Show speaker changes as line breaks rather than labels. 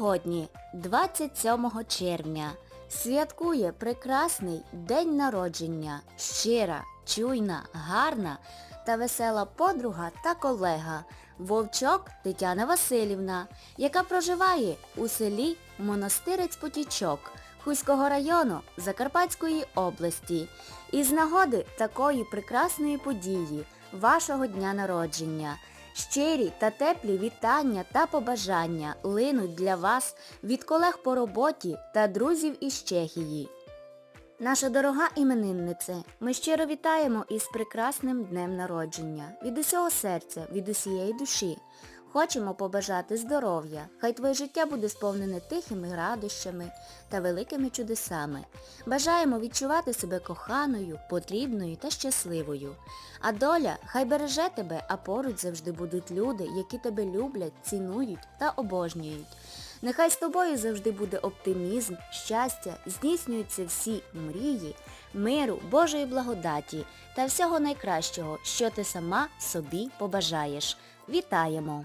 Сьогодні, 27 червня, святкує прекрасний день народження, щира, чуйна, гарна та весела подруга та колега Вовчок Тетяна Васильівна, яка проживає у селі Монастирець-Потічок Хуського району Закарпатської області. І з нагоди такої прекрасної події, вашого дня народження, щирі та теплі вітання та побажання линуть для вас від колег по роботі та друзів із Чехії. Наша дорога імениннице, ми щиро вітаємо із прекрасним днем народження. Від усього серця, від усієї душі. Хочемо побажати здоров'я. Хай твоє життя буде сповнене тихими радощами та великими чудесами. Бажаємо відчувати себе коханою, потрібною та щасливою. А доля хай береже тебе, а поруч завжди будуть люди, які тебе люблять, цінують та обожнюють. Нехай з тобою завжди буде оптимізм, щастя, здійснюються всі мрії, миру, Божої благодаті та всього найкращого, що ти сама собі побажаєш. Вітаємо!